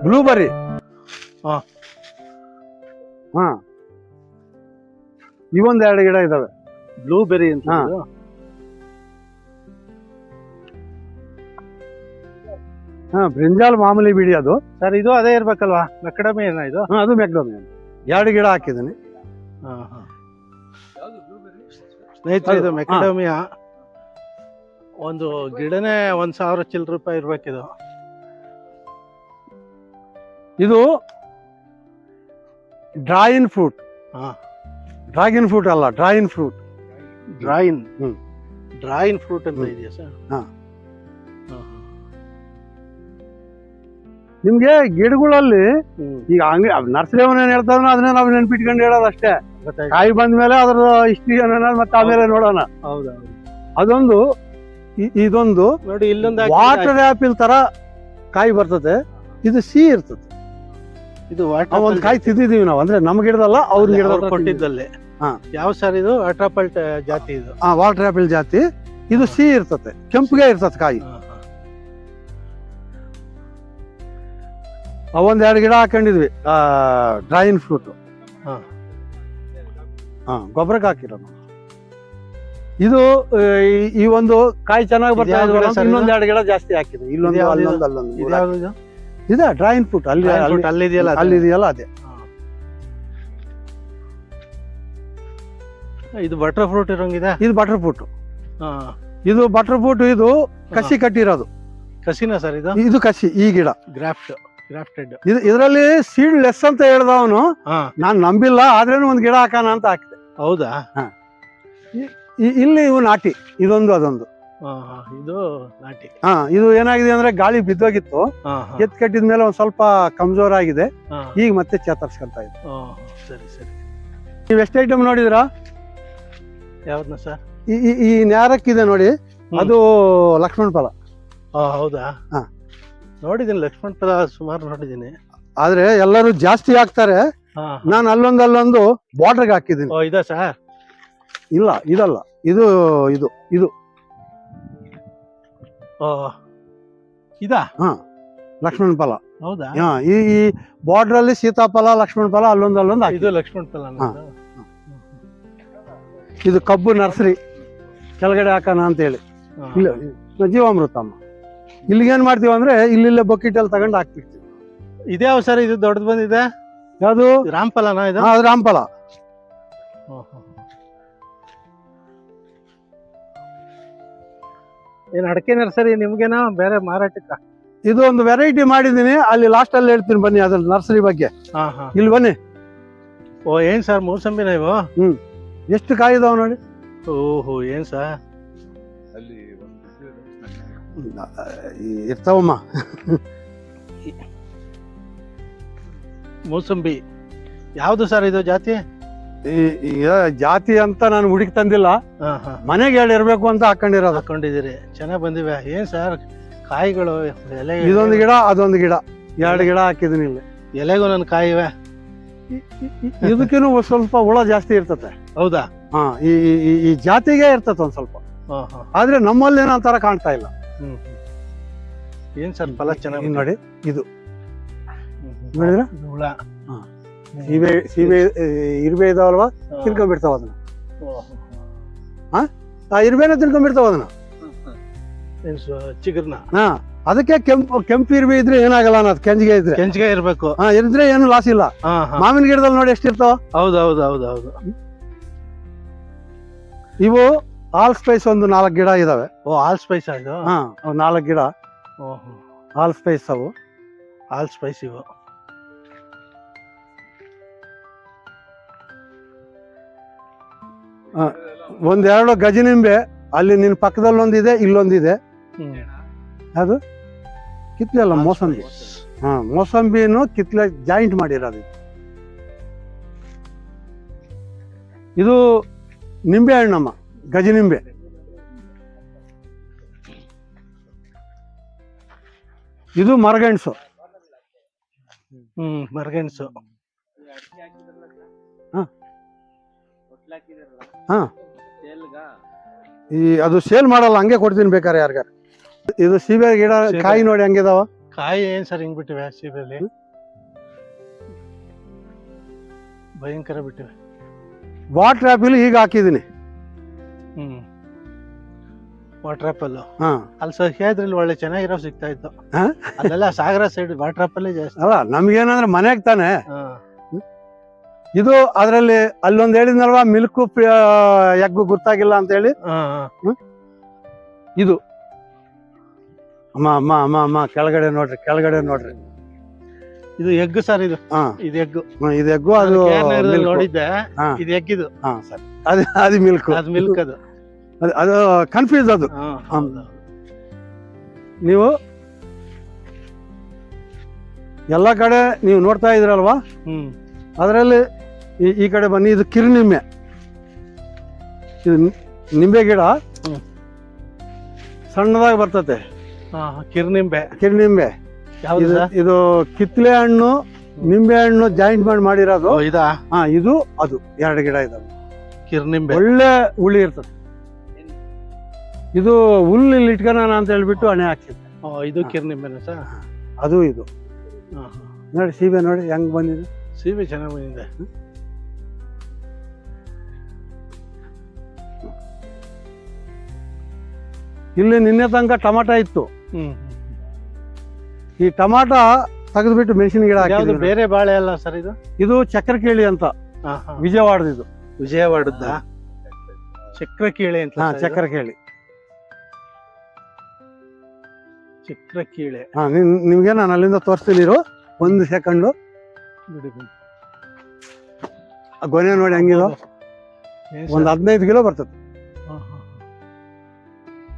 Blueberry ಹಾ. ಹಾ ಇವೊಂದ್ ಎರಡು ಗಿಡ ಇದಾವೆ ಬ್ಲೂಬೆರಿ ಅಂತ ಹಾ. ಇದು? ಹಾ ಬ್ರಿಂಜಾಲ್ ಮಾಮೂಲಿ ಬಿಡಿ ಅದು ಸರ್ ಇದು ಅದೇ ಇರ್ಬೇಕಲ್ವಾ ಮೆಕಡಮಿ ಏನ ಇದು ಹಾ, ಅದು ಮೆಕ್ಡೋಮಿಯನ್ ಎರಡು ಗಿಡ ಹಾಕಿದ್ದೀನಿ ಹಾ, ಹಾ. ಸ್ನೇಹಿತರೆ ಇದು ಹೌದು, ಹಾ. ಮೆಕಡಮಿಯಾ ಒಂದು ಗಿಡನೇ ಒಂದ್ ಸಾವಿರ ಚಿಲ್ ರೂಪಾಯಿ ಇರ್ಬೇಕಿದು ಇದು dragon fruit dragon dragon fruit ಅಲ್ಲ ಡ್ರಾಯಿನ್ ಫ್ರೂಟ್ ಡ್ರಾಯಿನ್. ಡ್ರಾಯಿನ್ ಫ್ರೂಟ್ ಅಂತ. ಇದೆಯಾ ಸರ್? ನಿಮ್ಗೆ ಗಿಡಗಳಲ್ಲಿ. ಈಗ ಹಂಗೆ ನರ್ಸರಿ ಅವನೇನ್ ಹೇಳ್ತಾವ ಅದನ್ನೇ ನಾವು ನೆನ್ಪಿಟ್ಕೊಂಡು ಹೇಳೋದು ಅಷ್ಟೇ. ಕಾಯಿ ಬಂದ ಮೇಲೆ ಅದ್ರ ಹಿಸ್ಟ್ರಿ ಏನೇನ ಮತ್ತೆ ಆಮೇಲೆ ನೋಡೋಣ. ಅದೊಂದು ಇದೊಂದು ನೋಡಿ ಇಲ್ಲೊಂದು ವಾಟರ್ ಆಪಿಲ್ ತರ ಕಾಯಿ ಬರ್ತದೆ. ಇದು ಸಿಹಿ ಇರ್ತದೆ. ಇದು ಒಂದು ವಾಟರ್ ಒಂದ್ ಕಾಯಿ ತಿದ್ದಿದೀವಿ ನಾವು. ಅಂದ್ರೆ ನಮ್ ಗಿಡದಲ್ಲ ಅವ್ರ ಗಿಡದ ಕೊಟ್ಟಿದ್ದಲ್ಲಿ. ಯಾವ ಸರ್ ಇದು? ಅಟ್ರಾಪಲ್ಟ್ ಜಾತಿ ಇದು. ಹಾ ವಾಟರ್ ಆಪಿಲ್ ಜಾತಿ. ಇದು ಸಿಹಿ ಇರ್ತದೆ. ಕೆಂಪಗೆ ಇರ್ತದೆ ಕಾಯಿ. ಅವೊಂದ್ ಎರಡು ಗಿಡ ಹಾಕೊಂಡಿದ್ವಿ. ಡ್ರಾಯಿನ್ ಫ್ರೂಟ್ ಹಾ. ಹಾ ಗೊಬ್ಬರಕ್ಕೆ ಹಾಕಿರೋ ಇದು ಈ- ಒಂದು ಕಾಯಿ ಚೆನ್ನಾಗಿ ಬರ್ತಾ ಇನ್ನೊಂದ್ ಎರಡು ಗಿಡ ಜಾಸ್ತಿ ಹಾಕಿದ್ವಿ ಇಲ್ಲೊಂದು ಅಲ್ಲೊಂದು ಅಲ್ಲೊಂದು. ಇದು ಡ್ರಾಯಿನ್ ಫ್ರೂಟ್ ಅಲ್ಲಿ ಅಲ್ಲಿದೆಯಲ್ಲ ಅಲ್ಲಿ- ಇದೆಯಲ್ಲ ಅದು? ಅಲ್ಲಿ ಇದೆಯಲ್ಲ ಅದೇ ಇದು ಬಟರ್ ಫ್ರೂಟ್ ಇರೋಂಗಿದೆ? ಇದು ಬಟರ್ ಫ್ರೂಟ್. ಇದು ಬಟರ್ ಫ್ರೂಟ್ ಇದು ಕಸಿ ಕಟ್ಟಿರೋದು. ಕಸಿನ ಸರ್ ಇದು? ಇದು ಕಸಿ ಈ ಗಿಡ. ಗ್ರಾಫ್ಟ್ ಗ್ರಾಫ್ಟೆಡ್ ಇದು ಇದರಲ್ಲಿ ಸೀಡ್ ಲೆಸ್ ಅಂತ ಹೇಳ್ದ ಅವನು. ನಾನು ನಂಬಿಲ್ಲ ಆದ್ರೇನು ಒಂದು ಗಿಡ ಹಾಕೋಣ ಅಂತ ಹಾಕಿದೆ. ಹೌದಾ? ಇಲ್ಲಿ ಇವು ನಾಟಿ ಇದೊಂದು ಅದೊಂದು. ಇದು ನಾಟಿ. ಹಾ ಇದು ಏನಾಗಿದೆ ಅಂದ್ರೆ ಗಾಳಿ ಬಿದ್ದೋಗಿತ್ತು. ಎತ್ ಕಟ್ಟಿದ ಮೇಲೆ ಒಂದ್ ಸ್ವಲ್ಪ ಕಮ್ಜೋರ್ ಆಗಿದೆ ಈಗ ಮತ್ತೆ ಚೇತರಿಸ್ಕೊಂತ ಇದೆ. ಸರಿ ಸರಿ. ನೀವು ಎಷ್ಟು ಐಟಮ್ ನೋಡಿದ್ರಾ? ಯಾವ್ದನ್ನ ಸರ್? ಈ ಈ- ನ್ಯಾರಕ್ಕಿದೆ ನೋಡಿ. ಅದು ಲಕ್ಷ್ಮಣ ಫಲ. ಹೌದಾ? ಹಾ. ನೋಡಿದ್ದೀನಿ ಲಕ್ಷ್ಮಣ ಫಲ ಸುಮಾರು ನೋಡಿದ್ದೀನಿ. ಆದ್ರೆ ಎಲ್ಲರೂ ಜಾಸ್ತಿ ಹಾಕ್ತಾರೆ. ನಾನು ಅಲ್ಲೊಂದು ಅಲ್ಲೊಂದು ಬಾರ್ಡರ್ಗೆ ಹಾಕಿದ್ದೀನಿ. ಓ ಇದಾ ಸರ್? ಇಲ್ಲ ಇದಲ್ಲ. ಇದು ಇದು ಇದು. ಇದಾ? ಲಕ್ಷ್ಮಣ ಫಲ. ಹೌದಾ? ಹಾ ಈ ಈ ಬಾರ್ಡರ್ ಅಲ್ಲಿ ಸೀತಾಫಲ ಲಕ್ಷ್ಮಣ ಫಲ ಅಲ್ಲೊಂದು ಅಲ್ಲೊಂದು ಇದು ಲಕ್ಷ್ಮಣ ಫಲ. ಇದು ಕಬ್ಬು ನರ್ಸರಿ. ಕೆಳಗಡೆ ಹಾಕೋಣ ಅಂತ ಹೇಳಿ ಇಲ್ಲ ಜೀವಾಮೃತಮ್ಮ ಇಲ್ಲಿಗೆ ಏನ್ ಮಾಡ್ತೀವಿ ಅಂದ್ರೆ ಇಲ್ಲಿಲ್ಲೇ ಬಕೆಟ್ ಅಲ್ಲಿ ತಗೊಂಡು ಹಾಕ್ಬಿಡ್ತೀವಿ. ಇದ್ಯಾವ ಅವಸರ ಇದು ದೊಡ್ಡದು ಬಂದಿದೆ? ಯಾವುದು? ರಾಮ್ಫಲನಾ ಇದು? ಹಾ, ಅದು ರಾಮಫಲ ಹಾ, ಏನ್ ಅಡಕೆ ನರ್ಸರಿ ನಿಮ್ಗೇನಾ ಬೇರೆ ಮಾರಾಟಕ್ಕ? ಇದು ಒಂದು ವೆರೈಟಿ ಮಾಡಿದ್ದೀನಿ. ಅಲ್ಲಿ ಲಾಸ್ಟ್ ಅಲ್ಲಿ ಹೇಳ್ತೀನಿ ಬನ್ನಿ ಅದ್ರ ನರ್ಸರಿ ಬಗ್ಗೆ. ಹಾ ಹಾ. ಇಲ್ಲಿ ಬನ್ನಿ. ಓ ಏನ್ ಸರ್ ಮೂಸಂಬಿನ ಇವು? ಎಷ್ಟು ಕಾಯಿ ಇದಾವ ನೋಡಿ? ಓಹೋ ಏನ್ ಸರ್? ಅಲ್ಲಿ ಇರ್ತಾವಮ್ಮ. ಮೂಸಂಬಿ. ಯಾವ್ದು ಸರ್ ಇದು ಜಾತಿ? ಈ- ಜಾತಿ ಅಂತ ನಾನು ಹುಡುಕಿ ತಂದಿಲ್ಲ. ಮನೆಗೆ ಎರಡು ಇರಬೇಕು ಅಂತ ಹಾಕೊಂಡಿರೋದು. ಹಾಕೊಂಡಿದ್ದೀರಿ. ಚೆನ್ನಾಗಿ ಬಂದಿವೆ. ಏನ್ ಸರ್? ಕಾಯಿಗಳು ಎಲೆ ಇದೊಂದು ಗಿಡ ಅದೊಂದು ಗಿಡ. ಎರಡು ಗಿಡ ಹಾಕಿದೀನಿ ಇಲ್ಲಿ. ಎಲೆಗೂ ನನ್ನ ಕಾಯಿವೆ. ಇ- ಇ- ಇ- ಸ್ವಲ್ಪ ಹುಳ ಜಾಸ್ತಿ ಇರ್ತತೆ. ಹೌದಾ? ಹಾ ಈ ಈ- ಜಾತಿಗೆ ಇರ್ತತೆ ಒಂದ್ ಸ್ವಲ್ಪ. ಆದ್ರೆ ನಮ್ಮಲ್ಲಿ ಏನೋ ತರ ಕಾಣ್ತಾ ಇಲ್ಲ. ಏನ್ ಸರ್ ಫಲ ಚೆನ್ನಾಗಿ ನೋಡಿ ಇದು. ನೋಡಿದ್ರ? ಹುಳ. ಸೀಬೆ ಸೀಬೆ ಇರುವೆ ಇರ್ಬೆ ಇದಾವಲ್ವಾ ಹಾ. ತಿನ್ಕೊಂಡ್ಬಿಡ್ತಾವ ಅದನ್ನ. ಓ, ಆ ಇರ್ಬೇನೆ ತಿನ್ಕೊಂಡ್ಬಿಡ್ತಾವ ಅದನ್ನ. ಚಿಗುರ್ನ? ಹಾ ಅದಕ್ಕೆ ಕೆಂಪು ಕೆಂಪು ಇರ್ಬೆ ಇದ್ರೆ ಏನಾಗಲ್ಲ ಅನ್ನೋದು ಕೆಂಜಿಗೆ ಇದ್ರೆ. ಕೆಂಚಿಗೆ ಇರಬೇಕು. ಹಾ ಇದ್ರೆ ಏನು ಲಾಸ್ ಇಲ್ಲ. ಹಾ ಹಾ. ಮಾವಿನ ಗಿಡದಲ್ಲಿ ನೋಡಿ ಎಷ್ಟಿರ್ತಾವ? ಹೌದು ಹೌದು ಹೌದು ಹೌದು. ಇವು ಆಲ್ ಸ್ಪೈಸ್ ಒಂದು ನಾಲ್ಕು ಗಿಡ ಇದಾವೆ. ಓ ಆಲ್ ಸ್ಪೈಸ್ ಇದು ಹಾ ನಾಲ್ಕು ಗಿಡ. ಓಹೋ. ಆಲ್ ಸ್ಪೈಸ್ ಅವು. ಆಲ್ ಸ್ಪೈಸ್ ಇವು. ಒಂದೆರಡು ಗಜನಿಂಬೆ ಅಲ್ಲಿ ನಿನ್ ಪಕ್ಕದಲ್ಲಿ ಒಂದಿದೆ ಇಲ್ಲೊಂದಿದೆ. ಅದು ಕಿತ್ಲೆ ಅಲ್ಲ ಮೋಸಂಬಿ. ಹಾ ಮೋಸಂಬಿನೂ ಕಿತ್ಲೆ ಜಾಯಿಂಟ್ ಮಾಡಿರೋದು ಇದು. ಇದು ನಿಂಬೆ ಹಣ್ಣಮ್ಮ ಗಜನಿಂಬೆ. ಇದು ಮರಗೆಣಸು. ಹ್ಮ್ ಮರಗೆಣಸು. ಈ ಅದು ಸೇಲ್ ಮಾಡಲ್ಲ ಹಂಗೆ ಕೊಡ್ತೀನಿ ಬೇಕಾರೆ ಯಾರಿಗಾರ. ಇದು ಸೀಬೆ ಗಿಡ. ಕಾಯಿ ನೋಡಿ ಹಂಗಿದಾವ? ಕಾಯಿ ಏನ್ ಸರ್ ಹಿಂಗ್ ಬಿಟ್ಟಿವೆ ಸೀಬೆಲಿ? ಭಯಂಕರ ಬಿಟ್ಟಿವೆ. ವಾಟರ್ ಆ್ಯಪಲ್ ಈಗ ಹಾಕಿದ್ದೀನಿ. ಹ್ಮ್. ವಾಟರ್ ಆಪಲ್ ಹಾ. ಅಲ್ಲಿ ಸಹ್ಯಾದ್ರಲ್ಲಿ ಒಳ್ಳೆ ಚೆನ್ನಾಗಿರೋ ಸಿಗ್ತಾ ಇತ್ತು. ಹಾ? ಅಲ್ಲೆಲ್ಲ ಸಾಗರ ಸೈಡ್ ವಾಟರ್ ಆ್ಯಪಲ್ಲೇ ಜಾಸ್ತಿ. ಅಲ್ಲ ನಮ್ಗೇನಂದ್ರೆ ಮನೆಗೆ ತಾನೆ. ಹಾ. ಇದು ಅದರಲ್ಲಿ ಅಲ್ಲೊಂದು ಹೇಳಿದ್ನಲ್ವಾ ಮಿಲ್ಕು ಎಗ್ ಗೊತ್ತಾಗಿಲ್ಲ ಅಂತ ಹೇಳಿ. ಇದು. ಅಮ್ಮ ಅಮ್ಮ ಅಮ್ಮ ಅಮ್ಮ ಕೆಳಗಡೆ ನೋಡ್ರಿ ಕೆಳಗಡೆ ನೋಡ್ರಿ. ಇದು ಎಗ್ ಸರ್ ಇದು. ಇದು ಎಗ್ ಇದು ಎಗ್ ಅದು. ನೋಡಿದ್ದೆ. ಇದು ಎಗ್ ಇದು. ಹಾ ಸರಿ. ಅದು ಅದು ಮಿಲ್ಕ್ ಅದು ಮಿಲ್ಕ್ ಅದು. ಅದು ಅದು ಕನ್ಫ್ಯೂಸ್ ಅದು. ನೀವು ಎಲ್ಲ ಕಡೆ ನೀವು ನೋಡ್ತಾ ಇದ್ರಲ್ವಾ? ಅದರಲ್ಲಿ ಈ ಈ ಕಡೆ ಬನ್ನಿ ಇದು ಕಿರುನಿಂಬೆ. ಇದು ನಿಂಬೆ ಗಿಡ. ಸಣ್ಣದಾಗಿ ಬರ್ತತೆ. ಕಿರ್ನಿಂಬೆ. ಕಿರುನಿಂಬೆ. ಇದು ಕಿತ್ಲೆ ಹಣ್ಣು ನಿಂಬೆ ಹಣ್ಣು ಜಾಯಿಂಟ್ ಮಾಡಿ ಮಾಡಿರೋದು. ಇದಾ? ಹಾ ಇದು ಅದು. ಎರಡು ಗಿಡ ಇದಾವೆ. ಕಿರ್ನಿಂಬೆ. ಒಳ್ಳೆ ಹುಳಿ ಇರ್ತದೆ. ಇದು ಹುಲ್ಲು ಇಲ್ಲಿ ಇಟ್ಕೋಣ ಅಂತ ಹೇಳ್ಬಿಟ್ಟು ಹಣೆ ಹಾಕ್ತಿದ್ದೆ ಇದು ಕಿರ್ನಿಂಬೆನ ಸರ್? ಅದು ಇದು. ನೋಡಿ ಸೀಬೆ ನೋಡಿ ಹೆಂಗ್ ಬಂದಿದೆ. ಸೀಬೆ ಚೆನ್ನಾಗಿ ಬಂದಿದೆ. ಇಲ್ಲಿ ನಿನ್ನೆ ತನಕ ಟಮಾಟ ಇತ್ತು. ಈ ಟಮಾಟ ತೆಗೆದ್ಬಿಟ್ಟು ಮೆಣಸಿನ ಗಿಡ ಯಾವ್ದು ಬೇರೆ ಬಾಳೆ ಅಲ್ಲ ಸರ್ ಇದು? ಇದು ಚಕ್ರಕೇಳಿ ಅಂತ. ವಿಜಯವಾಡದ ಇದು ವಿಜಯವಾಡದಿದು? ವಿಜಯವಾಡದ ಚಕ್ರ ಕೀಳೆ ಅಂತ ಹಾ ಕೇಳಿ ಚಕ್ರ ಕೀಳೆ ಹಾ ನಿನ್ ನಿಮ್ಗೆ ನಾನು ಅಲ್ಲಿಂದ ತೋರಿಸ್ತೀನಿ ಇರು. ಒಂದು ಸೆಕೆಂಡು ಬಿಡಿ ಬಿಡಿ. ಆ ಗೊನೆ ನೋಡಿ ಹಂಗಿದು? ಒಂದು? ಹದಿನೈದು ಕಿಲೋ ಬರ್ತದೆ.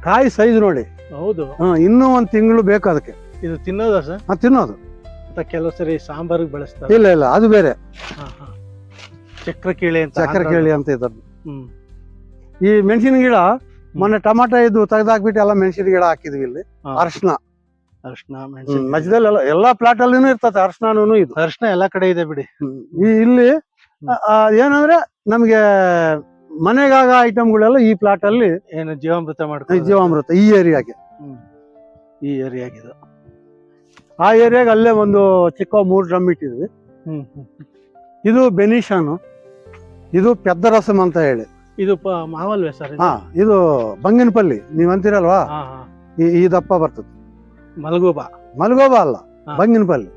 ಕಾಯಿ ಸೈಜ್ ನೋಡಿ. ಹೌದು. ಹಾ ಇನ್ನೂ ಒಂದ್ ತಿಂಗಳು ಬೇಕು ಅದಕ್ಕೆ. ಇದು ತಿನ್ನೋದ ಸರ್? ಹಾ ತಿನ್ನೋದು. ಅಂತ ಕೆಲವು ಸರಿ ಸಾಂಬಾರಿಗೆ ಬಳಸ್ತಾರೆ. ಇಲ್ಲ ಇಲ್ಲ ಅದು ಬೇರೆ. ಹಾ, ಹಾ. ಚಕ್ರ ಕೀಳೆ ಅಂತ ಚಕ್ರಕೇಳಿ ಅಂತ ಇದ್ದದ್ದು. ಹ್ಮ್. ಈ ಮೆಣಸಿನ ಗಿಡ ಮೊನ್ನೆ ಟಮಾಟ ಇದು ತೆಗೆದಾಕ್ಬಿಟ್ಟು ಎಲ್ಲ ಮೆಣಸಿನ ಗಿಡ ಹಾಕಿದ್ವಿ ಇಲ್ಲಿ. ಹಾ. ಅರ್ಶನ. ಅರ್ಶನ ಮೆಣಸಿನ ಮಧ್ಯದಲ್ಲಿ ಎಲ್ಲ ಎಲ್ಲಾ ಪ್ಲಾಟ್ ಅಲ್ಲಿನೂ ಇರ್ತದೆ ಅರ್ಶನೂ ಇದು. ಅರ್ಶನ ಎಲ್ಲಾ ಕಡೆ ಇದೆ ಬಿಡಿ. ಹ್ಮ್. ಈ ಇಲ್ಲಿ ಆ, ಆ, ಏನಂದ್ರೆ ನಮ್ಗೆ ಮನೆಗಾಗ ಐಟಮ್ಗಳೆಲ್ಲ ಈ ಪ್ಲಾಟ್ ಅಲ್ಲಿ ಏನು ಜೀವಾಮೃತ ಮಾಡ್ತಾರೆ ಜೀವಾಮೃತ ಈ ಏರಿಯಾಗೆ. ಈ ಏರಿಯಾಗಿದೆ. ಆ ಏರಿಯಾಗ ಅಲ್ಲೇ ಒಂದು ಚಿಕ್ಕ ಮೂರು ಡ್ರಮ್ ಇಟ್ಟಿದ್ವಿ. ಇದು ಬೆನಿಶಾನು ಇದು ಪೆದ್ದ ರಸಮ್ ಅಂತ ಹೇಳಿ. ಇದು ಮಾವಲ್ವೇ ಸರ್ ಇದು? ಹಾ ಇದು ಬಂಗಿನಪಲ್ಲಿ ನೀವ್ ಅಂತೀರಲ್ವಾ? ಈ ದಪ್ಪ ಬರ್ತದೆ. ಮಲಗೋಬಾ? ಮಲಗೋಬಾ ಅಲ್ಲ. ಬಂಗಿನಪಲ್ಲಿ.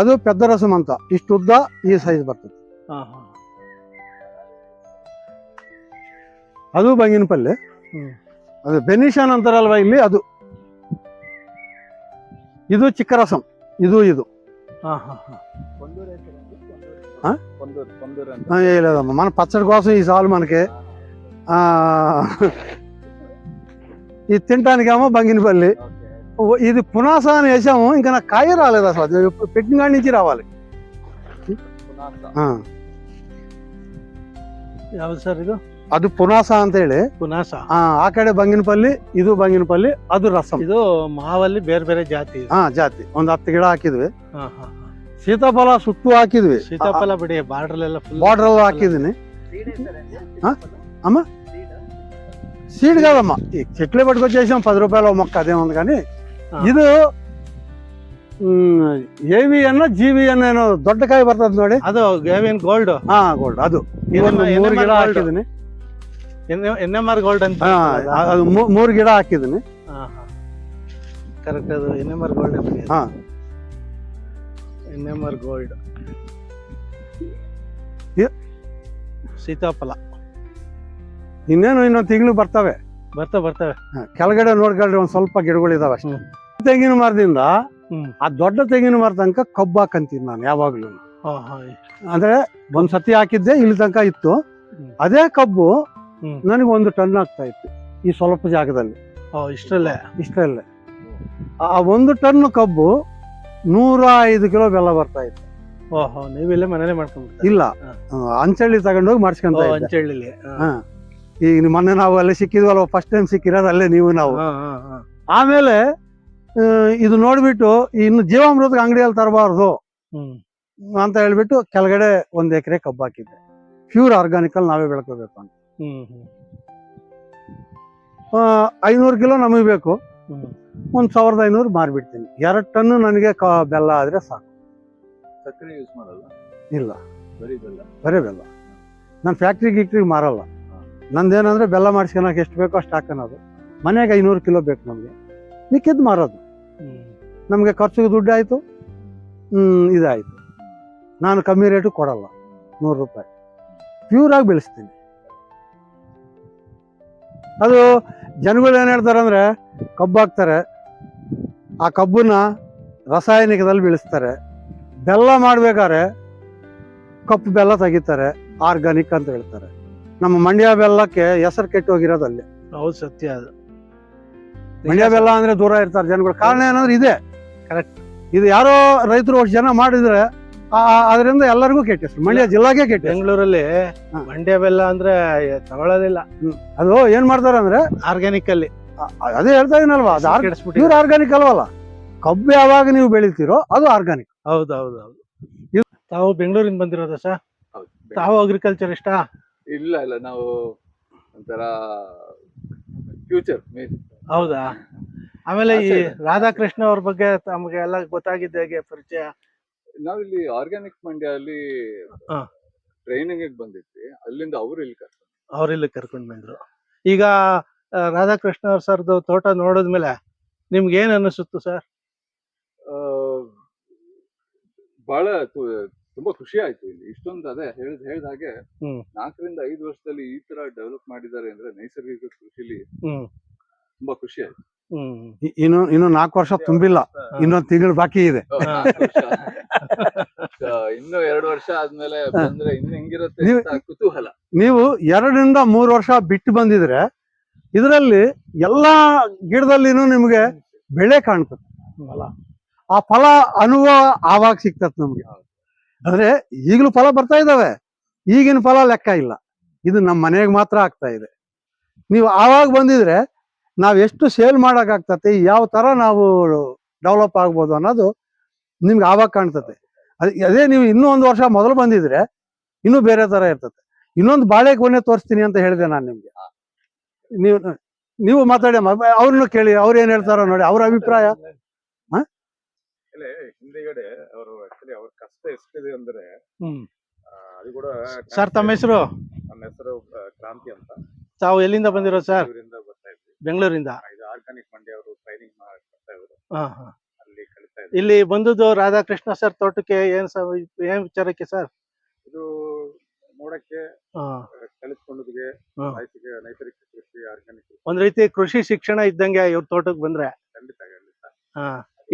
ಅದು ಪೆದ್ದ ರಸಮ್ ಅಂತ ಇಷ್ಟು ಉದ್ದ ಈ ಸೈಜ್ ಬರ್ತದೆ. ಅದು ಬಂಗಿನಪಲ್ಲಿ ಹ್ಮ್. ಅದು ಬೆನಿಷಾನ್ ಅಂತಾರಲ್ವಾ ಇಲ್ಲಿ ಅದು ಇದು ಚಿಕ್ಕ ರಸಂ ಇದು ಇದು హా, హా, హా. ఆ? ఆ, ఏ లేదమ్మా మన పచ్చడి కోసం ఈ సాలు మనకి ఆ ఇది తినటానికేమో బంగినపల్లి ఓ, ఇది పునాస అని వేసాము ఇంకా నాకు కాయ రాలేదు అసలు అది ఎప్పుడు పెట్టిన కాడి నుంచి రావాలి ఆ, ಯಾವ್ದು ಸರ್ ಇದು ಅದು పునాస ಅಂತ ಹೇಳಿ ಪುನಾಸ ಆ ಆ ಕಡೆ ಬಂಗಿನಪಲ್ಲಿ ಇದು ಬಂಗಿನಪಲ್ಲಿ ಅದು ರಸಂ ಇದು ಮಾವಲ್ಲಿ ಬೇರೆ ಬೇರೆ ಜಾತಿ ಇದೆ ಹಾ ಜಾತಿ ಒಂದ್ ಹತ್ತು ಗಿಡ ಹಾಕಿದ್ವಿ ಹಾ, ಹಾ, ಹಾ. ಸೀತಾಫಲ ಸುತ್ತು ಹಾಕಿದ್ವಿ ಸೀತಾಫಲ ಬಿಡಿ ಬಾರ್ಡರ್ ಎಲ್ಲ ಫುಲ್ బార్డర్ ಹಾಕಿದ್ದೀನಿ ఆ? అమ్మా సీడ్ కాదమ్మా ఈ చెట్లే పట్టుకొచ్చేసాం పది రూపాయల మొక్క అదేముంది కానీ ఆ. ಇದು ఏవి అన్న జీవి అన్న ಏನೋ ದೊಡ್ಡ ಕಾಯಿ ಬರ್ತದ ನೋಡಿ ಅದು ಗೇವಿನ್ ಗೋಲ್ಡ್ ಹಾ ಗೋಲ್ಡ್ ಅದು ಈ ಒಂದು NMR ಮೂರು ಗಿಡ gold. N M R gold ಅಂತ ಹಾ ಅದು ಮೂರು ಗಿಡ ಹಾಕಿದ್ದೀನಿ. ಕರೆಕ್ಟ್ ಅದು ಎನ್ ಎಂ ಆರ್ ಗೋಲ್ಡ್ ಹಾ. ಎನ್ ಎಂ ಆರ್ ಗೋಲ್ಡ್ ಸೀತಾಫಲ. ಇನ್ನೇನು ಇನ್ನೊಂದು ತಿಂಗಳು ಬರ್ತವೆ. ಬರ್ತಾ ಬರ್ತವೆ. ಕೆಳಗಡೆ ನೋಡ್ಕೊಳ್ರಿ ಒಂದು ಸ್ವಲ್ಪ ಗಿಡಗಳಿದಾವೆ ಅಷ್ಟೇ. ತೆಂಗಿನ ಮರದಿಂದ ಆ ದೊಡ್ಡ ತೆಂಗಿನ ಮರ ತನಕ ಕಬ್ಬು ಹಾಕಂತೀನಿ ನಾನು ಯಾವಾಗ್ಲೂ. ಅಂದ್ರೆ ಒಂದ್ ಸತಿ ಹಾಕಿದ್ದೆ ಇಲ್ಲಿ ತನಕ ಇತ್ತು. ಅದೇ ಕಬ್ಬು. ನನಗೆ ಒಂದು ಟನ್ ಆಗ್ತಾ ಇತ್ತು ಈ ಸ್ವಲ್ಪ ಜಾಗದಲ್ಲಿ. ಇಷ್ಟಲ್ಲೇ ಇಷ್ಟರಲ್ಲೇ? ಇಷ್ಟರಲ್ಲೇ. ಆ ಒಂದು ಟನ್ ಕಬ್ಬು ನೂರ ಐದು ಕಿಲೋ ಬೆಲ್ಲ ಬರ್ತಾ ಇತ್ತು. ಓಹೋ ಇಲ್ಲೇ ಮನೇಲೆ ಮಾಡ್ಕೊಂಡು ಇಲ್ಲ. ಅಂಚಳ್ಳಿ ತಗೊಂಡೋಗಿ ಮಾಡಿಸ್ಕೊಂತ ಅಂಚಳ್ಳಿಲಿ. ಈಗ ಮೊನ್ನೆ ನಾವು ಅಲ್ಲೇ ಸಿಕ್ಕಿದ್ವಲ್ಲ ಫಸ್ಟ್ ಟೈಮ್ ಸಿಕ್ಕಿರೋದು ಅಲ್ಲೇ ನೀವು ನಾವು. ಆಮೇಲೆ ಇದು ನೋಡ್ಬಿಟ್ಟು ಇನ್ನು ಜೀವಾಮೃತ ಅಂಗಡಿಯಲ್ಲಿ ತರಬಾರ್ದು ಅಂತ ಹೇಳ್ಬಿಟ್ಟು ಕೆಳಗಡೆ ಒಂದ್ ಎಕರೆ ಕಬ್ಬು ಹಾಕಿದ್ದೆ. ಪ್ಯೂರ್ ಆರ್ಗಾನಿಕಲ್ ನಾವೇ ಬೆಳ್ಕೋಬೇಕು ಅಂತ. ಐನೂರು ಕಿಲೋ ನಮಗೆ ಬೇಕು. ಒಂದು ಸಾವಿರದ ಐನೂರು ಮಾರಿಬಿಡ್ತೀನಿ. ಎರಡು ಟನ್ ನನಗೆ ಕ ಬೆಲ್ಲ ಆದರೆ ಸಾಕು. ಸಕ್ಕರೆ ಯೂಸ್ ಮಾಡಲ್ಲ? ಇಲ್ಲ. ಬರೀ ಬೆಲ್ಲ? ಬರೀ ಬೆಲ್ಲ. ನಾನು ಫ್ಯಾಕ್ಟ್ರಿ ಗಿಕ್ಟ್ರಿಗೆ ಮಾರಲ್ಲ. ನಂದೇನಂದ್ರೆ ಬೆಲ್ಲ ಮಾಡಿಸ್ಕೊಳಕ್ಕೆ ಎಷ್ಟು ಬೇಕೋ ಅಷ್ಟು ಹಾಕೋದು ಮನೆಗೆ ಐನೂರು ಕಿಲೋ ಬೇಕು ನಮಗೆ. ಮಿಕ್ಕಿದ್ದು ಮಾರೋದು. ನಮಗೆ ಖರ್ಚಿಗೆ ದುಡ್ಡು ಆಯಿತು. ಇದಾಯಿತು. ನಾನು ಕಮ್ಮಿ ರೇಟು ಕೊಡಲ್ಲ. ನೂರು ರೂಪಾಯಿ. ಪ್ಯೂರಾಗಿ ಬೆಳೆಸ್ತೀನಿ. ಅದು ಜನಗಳು ಏನು ಹೇಳ್ತಾರೆ ಅಂದರೆ ಕಬ್ಬು ಹಾಕ್ತಾರೆ ಆ ಕಬ್ಬನ್ನ ರಾಸಾಯನಿಕದಲ್ಲಿ ಬೆಳೆಸ್ತಾರೆ. ಬೆಲ್ಲ ಮಾಡಬೇಕಾದ್ರೆ ಕಪ್ಪು ಬೆಲ್ಲ ತೆಗಿತಾರೆ ಆರ್ಗಾನಿಕ್ ಅಂತ ಹೇಳ್ತಾರೆ. ನಮ್ಮ ಮಂಡ್ಯ ಬೆಲ್ಲಕ್ಕೆ ಹೆಸರು ಕೆಟ್ಟು ಹೋಗಿರೋದು ಅಲ್ಲಿ. ಹೌದು ಸತ್ಯ ಅದು. ಮಂಡ್ಯ ಬೆಲ್ಲ ಅಂದ್ರೆ ದೂರ ಇರ್ತಾರೆ ಜನಗಳು. ಕಾರಣ ಏನಂದ್ರೆ ಇದೆ. ಕರೆಕ್ಟ್ ಇದು ಯಾರೋ ರೈತರು ಅಷ್ಟು ಜನ ಮಾಡಿದ್ರೆ ಅದರಿಂದ ಎಲ್ಲರಿಗೂ ಕೆಟ್ಟ ಹೆಸರು. ಮಂಡ್ಯ ಜಿಲ್ಲಾಗೆ ಕೆಟ್ಟ ಬೆಂಗಳೂರಲ್ಲಿ. ಮಂಡ್ಯ ಬೆಲ್ಲ ಅಂದ್ರೆ ತಗೊಳ್ಳೋದಿಲ್ಲ. ಅದು ಏನ್ ಮಾಡ್ತಾರೆ ಅಂದ್ರೆ ಆರ್ಗ್ಯಾನಿಕ್ ಅಲ್ಲಿ. ಅದೇ ಹೇಳ್ತಾ ಇದ್ದೀನಲ್ವಾ ಅದು ಆರ್ಗ್ಯಾನಿಕ್ ಅಲ್ವಲ್ಲ? ಕಬ್ಬು ಯಾವಾಗ ನೀವು ಬೆಳಿತೀರೋ ಅದು ಆರ್ಗ್ಯಾನಿಕ್ ಹೌದು ಹೌದು ಹೌದು. ತಾವು ಬೆಂಗಳೂರಿಂದ ಬಂದಿರೋದ ಸರ್? ಹೌದು ತಾವು ಅಗ್ರಿಕಲ್ಚರ್ ಇಷ್ಟ? ಇಲ್ಲ ಇಲ್ಲ ನಾವು ಒಂಥರ ಫ್ಯೂಚರ್ ಹೌದಾ? ಆಮೇಲೆ ಈ ರಾಧಾಕೃಷ್ಣ ಅವ್ರ ಬಗ್ಗೆ ತಮಗೆ ಎಲ್ಲ ಗೊತ್ತಾಗಿದ್ದ ಹೇಗೆ ಪರಿಚಯ? ನಾವಿಲ್ಲಿ ಆರ್ಗ್ಯಾನಿಕ್ ಮಂಡ್ಯ ಅಲ್ಲಿ ಹಾ. ಟ್ರೈನಿಂಗ್ ಬಂದಿದ್ವಿ. ಅಲ್ಲಿಂದ ಅವ್ರು ಇಲ್ಲಿ ಕರ್ಕೊಂಡು ಅವ್ರಿಲ್ಲಿ ಕರ್ಕೊಂಡ್ ಬಂದ್ರು. ಈಗ ಆ, ರಾಧಾಕೃಷ್ಣ ಅವ್ರ ಸರ್ದು ತೋಟ ನೋಡಿದ್ಮೇಲೆ ನಿಮ್ಗೆ ಏನ್ ಅನಿಸುತ್ತು ಸರ್? ಆ, ಬಹಳ ತು- ತುಂಬಾ ಖುಷಿ ಆಯ್ತು ಇಲ್ಲಿ. ಇಷ್ಟೊಂದು ಅದೇ ಹೇಳಿದ ಹೇಳ್ದ ಹಾಗೆ ಹ್ಮ್. ನಾಲ್ಕರಿಂದ ಐದು ವರ್ಷದಲ್ಲಿ ಈ ತರ ಡೆವಲಪ್ ಮಾಡಿದ್ದಾರೆ ಅಂದ್ರೆ ನೈಸರ್ಗಿಕ ಕೃಷಿಲಿ ಹ್ಮ್. ತುಂಬಾ ಖುಷಿ ಆಯ್ತು. ಹ್ಮ್. ಇನ್ನು ಇನ್ನು ನಾಲ್ಕು ವರ್ಷ ತುಂಬಿಲ್ಲ. ಇನ್ನೊಂದು ತಿಂಗಳು ಬಾಕಿ ಇದೆ. ಆ, ನಾಲ್ಕು ವರ್ಷ. ಇನ್ನು ಎರಡು ವರ್ಷ ಆದ್ಮೇಲೆ ಬಂದ್ರೆ ಇನ್ನು ಹೆಂಗಿರುತ್ತೆ ನೀವು- ಅಂತ ಕುತೂಹಲ. ನೀವು ಎರಡರಿಂದ ಮೂರು ವರ್ಷ ಬಿಟ್ಟು ಬಂದಿದ್ರೆ ಇದರಲ್ಲಿ ಎಲ್ಲಾ ಗಿಡದಲ್ಲಿನೂ ನಿಮ್ಗೆ ಬೆಳೆ ಕಾಣ್ತದೆ. ಫಲ ಆ ಫಲ ಅನುಭವ ಆವಾಗ ಸಿಗ್ತದೆ ನಮ್ಗೆ. ಅಂದ್ರೆ ಈಗಲೂ ಫಲ ಬರ್ತಾ ಇದಾವೆ. ಈಗಿನ ಫಲ ಲೆಕ್ಕ ಇಲ್ಲ. ಇದು ನಮ್ಮ ಮನೆಗೆ ಮಾತ್ರ ಆಗ್ತಾ ಇದೆ. ನೀವು ಆವಾಗ ಬಂದಿದ್ರೆ ನಾವ್ ಎಷ್ಟು ಸೇಲ್ ಮಾಡಕ್ಕಾಗ್ತತೆ ಯಾವ ತರ ನಾವು ಡೆವಲಪ್ ಆಗ್ಬೋದು ಅನ್ನೋದು ನಿಮ್ಗೆ ಆವಾಗ ಕಾಣ್ತತೆ ಅದೇ ಅದೇ ನೀವು ಇನ್ನೂ ಒಂದು ವರ್ಷ ಮೊದಲು ಬಂದಿದ್ರೆ ಇನ್ನೂ ಬೇರೆ ತರ ಇರ್ತದೆ. ಇನ್ನೊಂದು ಬಾಳೆ ಕೊನೆ ತೋರಿಸ್ತೀನಿ ಅಂತ ಹೇಳಿದೆ ನಾನು ನಿಮ್ಗೆ. ನೀವು ನೀವು ಮಾತಾಡಿ ಅವ್ರನ್ನು ಕೇಳಿ ಅವ್ರು ಏನ್ ಹೇಳ್ತಾರೋ ನೋಡಿ ಅವ್ರ ಅಭಿಪ್ರಾಯ. ಹಿಂದೆಗಡೆ ಅವರು ಆಕ್ಚುಲಿ ಅವ್ರ ಕಷ್ಟ ಎಷ್ಟಿದೆ ಅಂದ್ರೆ ಅದು ಕೂಡ ಸರ್ ತಮ್ಮ ಹೆಸರು? ನಮ್ಮ ಹೆಸರು ಕ್ರಾಂತಿ ಅಂತ. ತಾವು ಎಲ್ಲಿಂದ ಬಂದಿರೋ ಸರ್? ಬೆಂಗಳೂರಿಂದ ಇದು ಆರ್ಗಾನಿಕ್ ಮಂಡಿ ಅವರು ಟ್ರೈನಿಂಗ್ ಮಾಡ್ತಾ ಇದ್ರು ಹಾ ಹಾ ಅಲ್ಲಿ ಕಲಿತಾ ಇದ್ರು ಇಲ್ಲಿ ಬಂದದ್ದು ರಾಧಾಕೃಷ್ಣ ಸರ್ ತೋಟಕ್ಕೆ ಏನ್ ಏನ್ ವಿಚಾರಕ್ಕೆ ಸರ್ ಇದು ನೋಡಕ್ಕೆ ಕಲಿತ್ಕೊಂಡದಿಗೆ. ನೈಸರ್ಗಿಕ ಕೃಷಿ ಆರ್ಗಾನಿಕ್ ಒಂದ್ ರೀತಿ ಕೃಷಿ ಶಿಕ್ಷಣ ಇದ್ದಂಗೆ ಇವ್ರ ತೋಟಕ್ಕೆ ಬಂದ್ರೆ? ಖಂಡಿತ ಖಂಡಿತ.